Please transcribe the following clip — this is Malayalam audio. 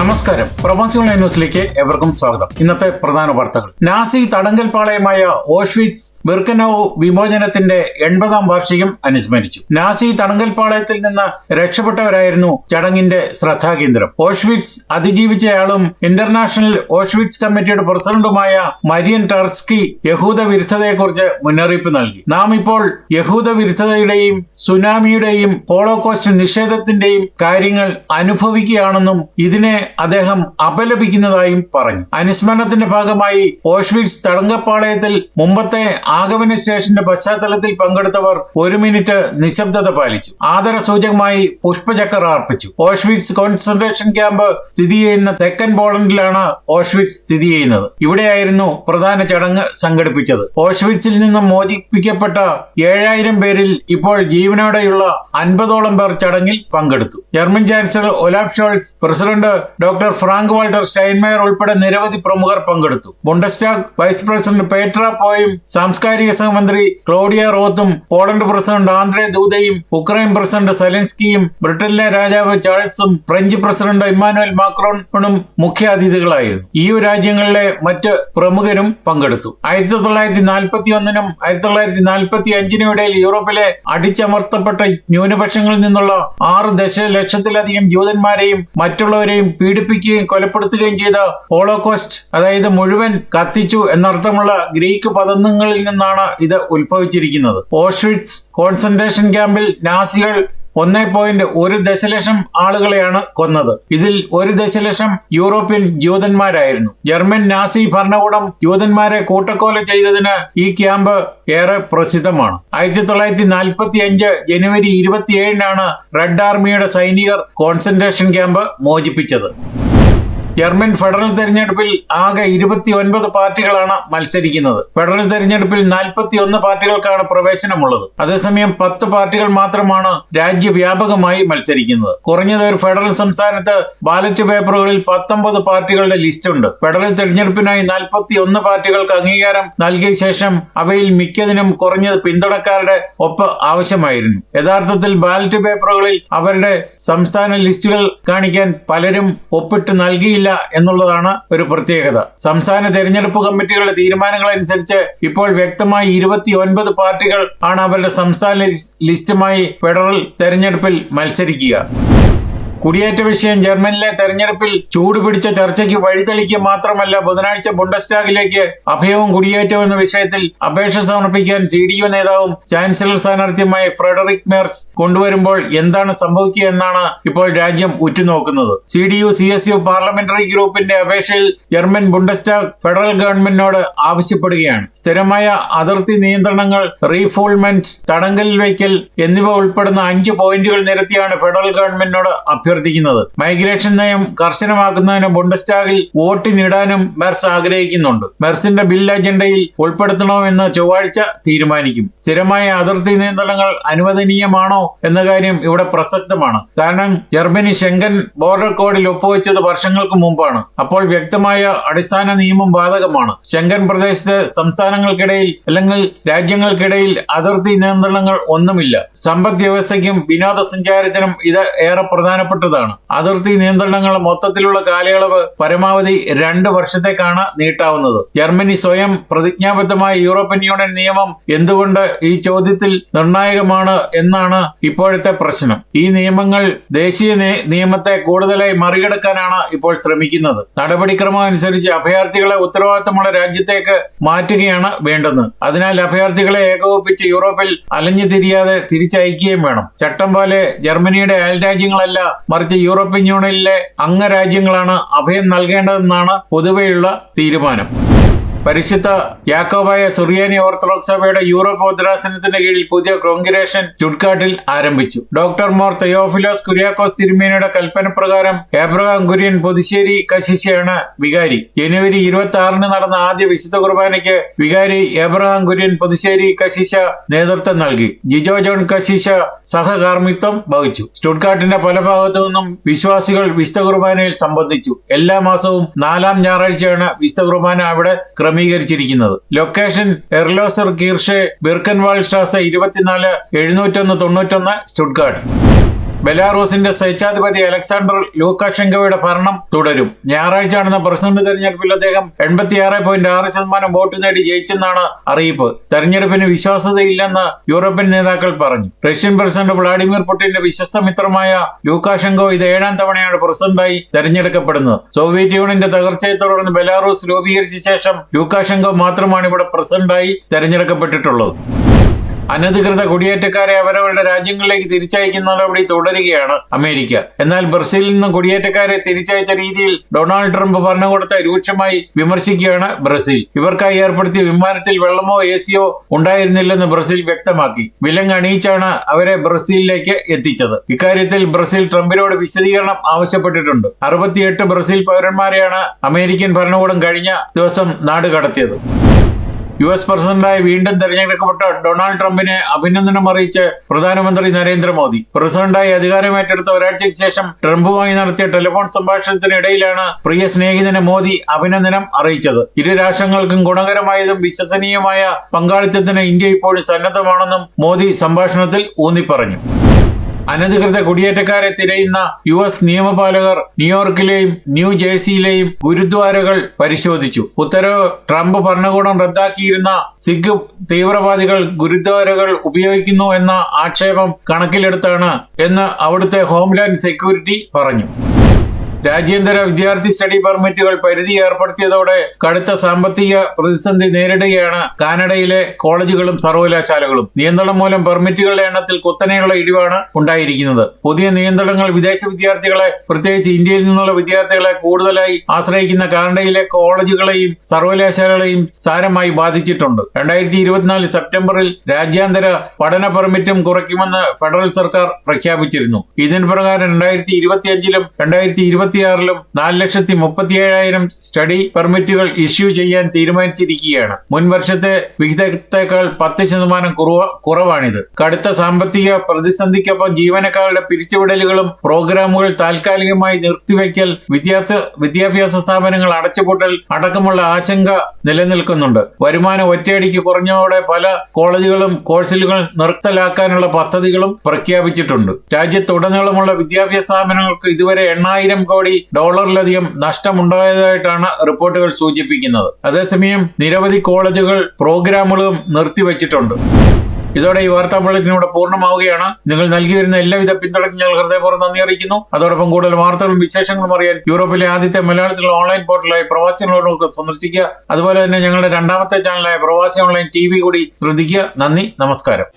നമസ്കാരം. പ്രവാസികൾ ന്യൂസിലേക്ക് എവർക്കും സ്വാഗതം. ഇന്നത്തെ പ്രധാന വാർത്തകൾ. നാസി തടങ്കൽ പാളയമായ ഓഷ്വിറ്റ്സ് ബിർക്കനോ വിമോചനത്തിന്റെ എൺപതാം വാർഷികം അനുസ്മരിച്ചു. നാസി തടങ്കൽ പാളയത്തിൽ നിന്ന് രക്ഷപ്പെട്ടവരായിരുന്നു ചടങ്ങിന്റെ ശ്രദ്ധാകേന്ദ്രം. ഓഷ്വിറ്റ്സ് അതിജീവിച്ചയാളും ഇന്റർനാഷണൽ ഓഷ്വിറ്റ്സ് കമ്മിറ്റിയുടെ പ്രസിഡന്റുമായ മരിയൻ ടർസ്കി യഹൂദ വിരുദ്ധതയെക്കുറിച്ച് മുന്നറിയിപ്പ് നൽകി. നാം ഇപ്പോൾ യഹൂദ വിരുദ്ധതയുടെയും സുനാമിയുടെയും ഹോളോകോസ്റ്റ് നിഷേധത്തിന്റെയും കാര്യങ്ങൾ അനുഭവിക്കുകയാണെന്നും ഇതിനെ അദ്ദേഹം അപലപിക്കുന്നതായും പറഞ്ഞു. അനുസ്മരണത്തിന്റെ ഭാഗമായി ഓഷ്വിറ്റ്സ് തടങ്കപ്പാളയത്തിൽ മുമ്പത്തെ ആഗമന സ്റ്റേഷന്റെ പശ്ചാത്തലത്തിൽ പങ്കെടുത്തവർ ഒരു മിനിറ്റ് നിശബ്ദത പാലിച്ചു. ആദര സൂചകമായി പുഷ്പചക്ര അർപ്പിച്ചു. ഓഷ്വിറ്റ്സ് കോൺസെൻട്രേഷൻ ക്യാമ്പ് സ്ഥിതി ചെയ്യുന്ന തെക്കൻ പോളണ്ടിലാണ് ഓഷ്വിറ്റ്സ് സ്ഥിതി ചെയ്യുന്നത്. ഇവിടെയായിരുന്നു പ്രധാന ചടങ്ങ് സംഘടിപ്പിച്ചത്. ഓഷ്വിറ്റ്സിൽ നിന്ന് മോചിപ്പിക്കപ്പെട്ട ഏഴായിരം പേരിൽ ഇപ്പോൾ ജീവനോടെയുള്ള അൻപതോളം പേർ ചടങ്ങിൽ പങ്കെടുത്തു. German chancellor Olaf Scholz president doctor Frank Walter Steinmeier ഉൾപ്പെടെ നിരവധി പ്രമുഖർ പങ്കെടുത്തു. ബുണ്ടസ്റ്റാഗ് വൈസ് പ്രസിഡന്റ് പേട്ര പോയും സാംസ്കാരിക സഹമന്ത്രി ക്ലോഡിയ റോത്തും പോളണ്ട് പ്രസിഡന്റ് ആന്ദ്രേ ദൂതയും ഉക്രൈൻ പ്രസിഡന്റ് സെലൻസ്കിയും ബ്രിട്ടനിലെ രാജാവ് ചാൾസും ഫ്രഞ്ച് പ്രസിഡന്റ് ഇമ്മാനുവൽ മാക്രോണും മുഖ്യ അതിഥികളായിരുന്നു. ഈ രാജ്യങ്ങളിലെ മറ്റ് പ്രമുഖരും പങ്കെടുത്തു. ആയിരത്തി തൊള്ളായിരത്തി നാൽപ്പത്തി ഒന്നിനും ആയിരത്തി തൊള്ളായിരത്തി നാൽപ്പത്തി അഞ്ചിനും ഇടയിൽ യൂറോപ്പിലെ അടിച്ചമർത്തപ്പെട്ട ന്യൂനപക്ഷങ്ങളിൽ നിന്നുള്ള ആറ് ദശലക്ഷത്തിലധികം ജൂതന്മാരെയും മറ്റുള്ളവരെയും പീഡിപ്പിക്കുകയും കൊലപ്പെടുത്തുകയും ചെയ്ത ഹോളോകോസ്റ്റ് അതായത് മുഴുവൻ കത്തിച്ചു എന്നർത്ഥമുള്ള ഗ്രീക്ക് പദങ്ങളിൽ നിന്നാണ് ഇത് ഉത്ഭവിച്ചിരിക്കുന്നത്. ഓഷ്വിറ്റ്സ് കോൺസെൻട്രേഷൻ ക്യാമ്പിൽ നാസികൾ ഒന്നേ പോയിന്റ് ഒരു ദശലക്ഷം ആളുകളെയാണ് കൊന്നത്. ഇതിൽ ഒരു ദശലക്ഷം യൂറോപ്യൻ ജൂതന്മാരായിരുന്നു ജർമ്മൻ നാസി ഭരണകൂടം ജൂതന്മാരെ കൂട്ടക്കൊല ചെയ്തതിന് ഈ ക്യാമ്പ് ഏറെ പ്രസിദ്ധമാണ്. ആയിരത്തി തൊള്ളായിരത്തി നാൽപ്പത്തി അഞ്ച് ജനുവരി ഇരുപത്തിയേഴിനാണ് റെഡ് ആർമിയുടെ സൈനികർ കോൺസെൻട്രേഷൻ ക്യാമ്പ് മോചിപ്പിച്ചത്. ജർമ്മൻ ഫെഡറൽ തെരഞ്ഞെടുപ്പിൽ ആകെ ഇരുപത്തി ഒൻപത് പാർട്ടികളാണ് മത്സരിക്കുന്നത്. ഫെഡറൽ തെരഞ്ഞെടുപ്പിൽ നാൽപ്പത്തി ഒന്ന് പാർട്ടികൾക്കാണ് പ്രവേശനമുള്ളത്. അതേസമയം പത്ത് പാർട്ടികൾ മാത്രമാണ് രാജ്യവ്യാപകമായി മത്സരിക്കുന്നത്. കുറഞ്ഞത് ഒരു ഫെഡറൽ സംസ്ഥാനത്ത് ബാലറ്റ് പേപ്പറുകളിൽ പത്തൊമ്പത് പാർട്ടികളുടെ ലിസ്റ്റ് ഉണ്ട് ഫെഡറൽ തെരഞ്ഞെടുപ്പിനായി നാൽപ്പത്തി ഒന്ന് പാർട്ടികൾക്ക് അംഗീകാരം നൽകിയ ശേഷം അവയിൽ മിക്കതിനും കുറഞ്ഞത് പിന്തുണക്കാരുടെ ഒപ്പ് ആവശ്യമായിരുന്നു. യഥാർത്ഥത്തിൽ ബാലറ്റ് പേപ്പറുകളിൽ അവരുടെ സംസ്ഥാന ലിസ്റ്റുകൾ കാണിക്കാൻ പലരും ഒപ്പിട്ട് നൽകിയില്ല എന്നുള്ളതാണ് ഒരു പ്രത്യേകത. സംസ്ഥാന തെരഞ്ഞെടുപ്പ് കമ്മിറ്റികളുടെ തീരുമാനങ്ങൾ അനുസരിച്ച് ഇപ്പോൾ വ്യക്തമായി ഇരുപത്തി ഒൻപത് പാർട്ടികൾ ആണ് അവരുടെ സംസ്ഥാന ലിസ്റ്റുമായി ഫെഡറൽ തെരഞ്ഞെടുപ്പിൽ മത്സരിക്കുക. കുടിയേറ്റ വിഷയം ജർമ്മനിലെ തെരഞ്ഞെടുപ്പിൽ ചൂടുപിടിച്ച ചർച്ചയ്ക്ക് വഴിതെളിക്കുക മാത്രമല്ല ബുധനാഴ്ച ബുണ്ടസ്റ്റാഗിലേക്ക് അഭയവും കുടിയേറ്റവും എന്ന വിഷയത്തിൽ അപേക്ഷ സമർപ്പിക്കാൻ സി ഡി യു നേതാവും ചാൻസലർ സ്ഥാനാർത്ഥിയുമായ ഫ്രെഡറിക് മേർസ് കൊണ്ടുവരുമ്പോൾ എന്താണ് സംഭവിക്കുക എന്നാണ് ഇപ്പോൾ രാജ്യം ഉറ്റുനോക്കുന്നത്. C D U C S U parliamentary ഗ്രൂപ്പിന്റെ അപേക്ഷയിൽ ജർമ്മൻ ബുണ്ടസ്റ്റാഗ് ഫെഡറൽ ഗവൺമെന്റിനോട് ആവശ്യപ്പെടുകയാണ്. സ്ഥിരമായ അതിർത്തി നിയന്ത്രണങ്ങൾ റീഫോൾമെന്റ് തടങ്കലിൽ വയ്ക്കൽ എന്നിവ ഉൾപ്പെടുന്ന അഞ്ച് പോയിന്റുകൾ നിരത്തിയാണ് ഫെഡറൽ ഗവൺമെന്റിനോട് അഭ്യർത്ഥിക്കുന്നത്. മൈഗ്രേഷൻ നയം കർശനമാക്കുന്നതിന് ബുണ്ടസ്റ്റാഗിൽ വോട്ടിനിടാനും മെർസ് ആഗ്രഹിക്കുന്നുണ്ട്. മെർസിന്റെ ബിൽ അജണ്ടയിൽ ഉൾപ്പെടുത്തണമെന്ന് ചൊവ്വാഴ്ച തീരുമാനിക്കും. സ്ഥിരമായ അതിർത്തി നിയന്ത്രണങ്ങൾ അനുവദനീയമാണോ എന്ന കാര്യം ഇവിടെ പ്രസക്തമാണ്. കാരണം ജർമ്മനി ശെങ്കൻ ബോർഡർ കോഡിൽ ഒപ്പുവെച്ചത് വർഷങ്ങൾക്ക് മുമ്പാണ്. അപ്പോൾ വ്യക്തമായ അടിസ്ഥാന നിയമം ബാധകമാണ്. ശെങ്കൻ പ്രദേശത്ത് സംസ്ഥാനങ്ങൾക്കിടയിൽ അല്ലെങ്കിൽ രാജ്യങ്ങൾക്കിടയിൽ അതിർത്തി നിയന്ത്രണങ്ങൾ ഒന്നുമില്ല. സമ്പദ് വ്യവസ്ഥയ്ക്കും വിനോദസഞ്ചാരത്തിനും ഇത് ഏറെ പ്രധാനപ്പെട്ടതാണ് അതിർത്തി നിയന്ത്രണങ്ങൾ മൊത്തത്തിലുള്ള കാലയളവ് പരമാവധി രണ്ട് വർഷത്തേക്കാണ് നീട്ടാവുന്നത്. ജർമ്മനി സ്വയം പ്രതിജ്ഞാബദ്ധമായ യൂറോപ്യൻ യൂണിയൻ നിയമം എന്തുകൊണ്ട് ഈ ചോദ്യത്തിൽ നിർണായകമാണ് എന്നാണ് ഇപ്പോഴത്തെ പ്രശ്നം. ഈ നിയമങ്ങൾ ദേശീയ നിയമത്തെ കൂടുതലായി മറികടക്കാനാണ് ഇപ്പോൾ ശ്രമിക്കുന്നത്. നടപടിക്രമം അനുസരിച്ച് അഭയാർത്ഥികളെ ഉത്തരവാദിത്തമുള്ള രാജ്യത്തേക്ക് മാറ്റുകയാണ് വേണ്ടത്. അതിനാൽ അഭയാർത്ഥികളെ ഏകോപിപ്പിച്ച് യൂറോപ്പിൽ അലഞ്ഞു തിരിയാതെ തിരിച്ചയക്കുകയും വേണം. ചട്ടം പോലെ ജർമ്മനിയുടെ അയൽരാജ്യങ്ങളല്ല മറിച്ച് യൂറോപ്യൻ യൂണിയനിലെ അംഗരാജ്യങ്ങളാണ് അഭയം നൽകേണ്ടതെന്നാണ് പൊതുവെയുള്ള തീരുമാനം. പരിശുദ്ധ യാക്കോബായ സുറിയാനി ഓർത്തഡോക്സ് സഭയുടെ യൂറോപ്പ് ഭദ്രാസനത്തിന്റെ കീഴിൽ പുതിയ കോൺഗ്രേഷൻ ചുട്ട്കാട്ടിൽ ആരംഭിച്ചു. ഡോക്ടർ മോർ തെയോഫിലോസ് കുര്യാക്കോസ് തിരുമേനിയുടെ കൽപ്പന പ്രകാരം ഏബ്രഹാം കുര്യൻ പുതുശ്ശേരി കശിശയാണ് വികാരി. ജനുവരി ഇരുപത്തി ആറിന് നടന്ന ആദ്യ വിശുദ്ധ കുർബാനയ്ക്ക് വികാരി ഏബ്രഹാം കുര്യൻ പുതുശ്ശേരി കശിശ നേതൃത്വം നൽകി. ജിജോ ജോൺ കശിശ സഹകാർമ്മിത്വം വഹിച്ചു. സ്റ്റുഡ്കാട്ടിന്റെ പല ഭാഗത്തു നിന്നും വിശ്വാസികൾ വിശുദ്ധ കുർബാനയിൽ സംബന്ധിച്ചു. എല്ലാ മാസവും നാലാം ഞായറാഴ്ചയാണ് വിശുദ്ധ കുർബാന അവിടെ ക്രമീകരിച്ചിരിക്കുന്നത്. ലൊക്കേഷൻ എർലോസർ കീർഷെ ബിർക്കൻവാൾ ഷാസ ഇരുപത്തിനാല് എഴുന്നൂറ്റൊന്ന് തൊണ്ണൂറ്റൊന്ന് സ്റ്റുഡ്കാർട്ട് ബെലാറൂസിന്റെ സ്വേച്ഛാധിപതി അലക്സാണ്ടർ ലൂക്കാഷെങ്കോയുടെ ഭരണം തുടരും. ഞായറാഴ്ച നടന്ന പ്രസിഡന്റ് തെരഞ്ഞെടുപ്പിൽ അദ്ദേഹം എൺപത്തിയാറ് പോയിന്റ് ആറ് ശതമാനം വോട്ട് നേടി ജയിച്ചെന്നാണ് അറിയിപ്പ്. തെരഞ്ഞെടുപ്പിന് വിശ്വാസ്യതയില്ലെന്ന് യൂറോപ്യൻ നേതാക്കൾ പറഞ്ഞു. റഷ്യൻ പ്രസിഡന്റ് വ്ളാഡിമിർ പുടിന്റെ വിശ്വസ്ത മിത്രമായ ലൂക്കാഷെങ്കോ ഇത് ഏഴാം തവണയാണ് പ്രസിഡന്റായി തെരഞ്ഞെടുക്കപ്പെടുന്നത്. സോവിയറ്റ് യൂണിയന്റെ തകർച്ചയെ തുടർന്ന് ബെലാറൂസ് രൂപീകരിച്ച ശേഷം ലൂക്കാഷെങ്കോ മാത്രമാണ് ഇവിടെ പ്രസിഡന്റായി തെരഞ്ഞെടുക്കപ്പെട്ടിട്ടുള്ളത്. അനധികൃത കുടിയേറ്റക്കാരെ അവരവരുടെ രാജ്യങ്ങളിലേക്ക് തിരിച്ചയക്കുന്ന നടപടി തുടരുകയാണ് അമേരിക്ക. എന്നാൽ ബ്രസീലിൽ നിന്നും കുടിയേറ്റക്കാരെ തിരിച്ചയച്ച രീതിയിൽ ഡൊണാൾഡ് ട്രംപ് ഭരണകൂടത്തെ രൂക്ഷമായി വിമർശിക്കുകയാണ് ബ്രസീൽ. ഇവർക്കായി ഏർപ്പെടുത്തിയ വിമാനത്തിൽ വെള്ളമോ എ സിയോ ഉണ്ടായിരുന്നില്ലെന്ന് ബ്രസീൽ വ്യക്തമാക്കി. വിലങ്ങ് അണിയിച്ചാണ് അവരെ ബ്രസീലിലേക്ക് എത്തിച്ചത്. ഇക്കാര്യത്തിൽ ബ്രസീൽ ട്രംപിനോട് വിശദീകരണം ആവശ്യപ്പെട്ടിട്ടുണ്ട്. അറുപത്തിയെട്ട് ബ്രസീൽ പൗരന്മാരെയാണ് അമേരിക്കൻ ഭരണകൂടം കഴിഞ്ഞ ദിവസം നാട് കടത്തിയത്. യു എസ് പ്രസിഡന്റായി വീണ്ടും തെരഞ്ഞെടുക്കപ്പെട്ട ഡൊണാൾഡ് ട്രംപിനെ അഭിനന്ദനം അറിയിച്ച് പ്രധാനമന്ത്രി നരേന്ദ്രമോദി. പ്രസിഡന്റായി അധികാരമേറ്റെടുത്ത ഒരാഴ്ചയ്ക്ക് ശേഷം ട്രംപുമായി നടത്തിയ ടെലിഫോൺ സംഭാഷണത്തിനിടയിലാണ് പ്രിയ സ്നേഹിതന് മോദി അഭിനന്ദനം അറിയിച്ചത്. ഇരു രാഷ്ട്രങ്ങൾക്കും ഗുണകരമായതും വിശ്വസനീയമായ പങ്കാളിത്തത്തിന് ഇന്ത്യ ഇപ്പോഴും സന്നദ്ധമാണെന്നും മോദി സംഭാഷണത്തിൽ ഊന്നിപ്പറഞ്ഞു. അനധികൃത കുടിയേറ്റക്കാരെ തിരയുന്ന യു എസ് നിയമപാലകർ ന്യൂയോർക്കിലെയും ന്യൂ ജേഴ്സിയിലെയും ഗുരുദ്വാരകൾ പരിശോധിച്ചു. ഉത്തരവ് ട്രംപ് ഭരണകൂടം റദ്ദാക്കിയിരുന്ന സിഖ് തീവ്രവാദികൾ ഗുരുദ്വാരകൾ ഉപയോഗിക്കുന്നു എന്ന ആക്ഷേപം കണക്കിലെടുത്താണ് എന്ന് അവിടുത്തെ ഹോംലാൻഡ് സെക്യൂരിറ്റി പറഞ്ഞു. രാജ്യാന്തര വിദ്യാർത്ഥി സ്റ്റഡി പെർമിറ്റുകൾ പരിധി ഏർപ്പെടുത്തിയതോടെ കടുത്ത സാമ്പത്തിക പ്രതിസന്ധി നേരിടുകയാണ് കാനഡയിലെ കോളേജുകളും സർവകലാശാലകളും. നിയന്ത്രണം മൂലം പെർമിറ്റുകളുടെ എണ്ണത്തിൽ കുത്തനെയുള്ള ഇടിവാണ് ഉണ്ടായിരിക്കുന്നത്. പുതിയ നിയന്ത്രണങ്ങൾ വിദേശ വിദ്യാർത്ഥികളെ പ്രത്യേകിച്ച് ഇന്ത്യയിൽ നിന്നുള്ള വിദ്യാർത്ഥികളെ കൂടുതലായി ആശ്രയിക്കുന്ന കാനഡയിലെ കോളേജുകളെയും സർവകലാശാലകളെയും സാരമായി ബാധിച്ചിട്ടുണ്ട്. രണ്ടായിരത്തി ഇരുപത്തിനാല് സെപ്റ്റംബറിൽ രാജ്യാന്തര പഠന പെർമിറ്റും കുറയ്ക്കുമെന്ന് ഫെഡറൽ സർക്കാർ പ്രഖ്യാപിച്ചിരുന്നു. ഇതിന് പ്രകാരം രണ്ടായിരത്തി ഇരുപത്തിയഞ്ചിലും രണ്ടായിരത്തി ഇരുപത്തിയാറിലും നാല് ലക്ഷത്തി മുപ്പത്തി ഏഴായിരം സ്റ്റഡി പെർമിറ്റുകൾ ഇഷ്യൂ ചെയ്യാൻ തീരുമാനിച്ചിരിക്കുകയാണ്. മുൻ വർഷത്തെ വിഹിതത്തേക്കാൾ പത്ത് ശതമാനം കുറവ കുറവാണിത്. കടുത്ത സാമ്പത്തിക പ്രതിസന്ധിക്കൊപ്പം ജീവനക്കാരുടെ പിരിച്ചുവിടലുകളും പ്രോഗ്രാമുകൾ താൽക്കാലികമായി നിർത്തിവെക്കൽ വിദ്യാർത്ഥി വിദ്യാഭ്യാസ സ്ഥാപനങ്ങൾ അടച്ചുപൂട്ടൽ അടക്കമുള്ള ആശങ്ക നിലനിൽക്കുന്നുണ്ട്. വരുമാനം ഒറ്റയടിക്ക് കുറഞ്ഞതോടെ പല കോളേജുകളും കോഴ്സുകൾ നിർത്തലാക്കാനുള്ള പദ്ധതികളും പ്രഖ്യാപിച്ചിട്ടുണ്ട്. രാജ്യത്തുടനീളമുള്ള വിദ്യാഭ്യാസ സ്ഥാപനങ്ങൾക്ക് ഇതുവരെ എണ്ണായിരം കോടി ഡോളറിലധികം നഷ്ടമുണ്ടായതായിട്ടാണ് റിപ്പോർട്ടുകൾ സൂചിപ്പിക്കുന്നത്. അതേസമയം നിരവധി കോളേജുകൾ പ്രോഗ്രാമുകളും നിർത്തിവച്ചിട്ടുണ്ട്. ഇതോടെ ഈ വാർത്താ ബുള്ളറ്റിൻ ഇവിടെ പൂർണമാവുകയാണ്. നിങ്ങൾ നൽകി വരുന്ന എല്ലാവിധ പിന്തുണയ്ക്കും ഞങ്ങൾ ഹൃദയപൂർവം നന്ദി അറിയിക്കുന്നു. അതോടൊപ്പം കൂടുതൽ വാർത്തകളും വിശേഷങ്ങളും അറിയാൻ യൂറോപ്പിലെ ആദ്യത്തെ മലയാളത്തിലുള്ള ഓൺലൈൻ പോർട്ടലായ പ്രവാസി ഓൺലൈൻ സന്ദർശിക്കുക. അതുപോലെ തന്നെ ഞങ്ങളുടെ രണ്ടാമത്തെ ചാനലായ പ്രവാസി ഓൺലൈൻ ടി കൂടി ശ്രദ്ധിക്കുക. നന്ദി നമസ്കാരം.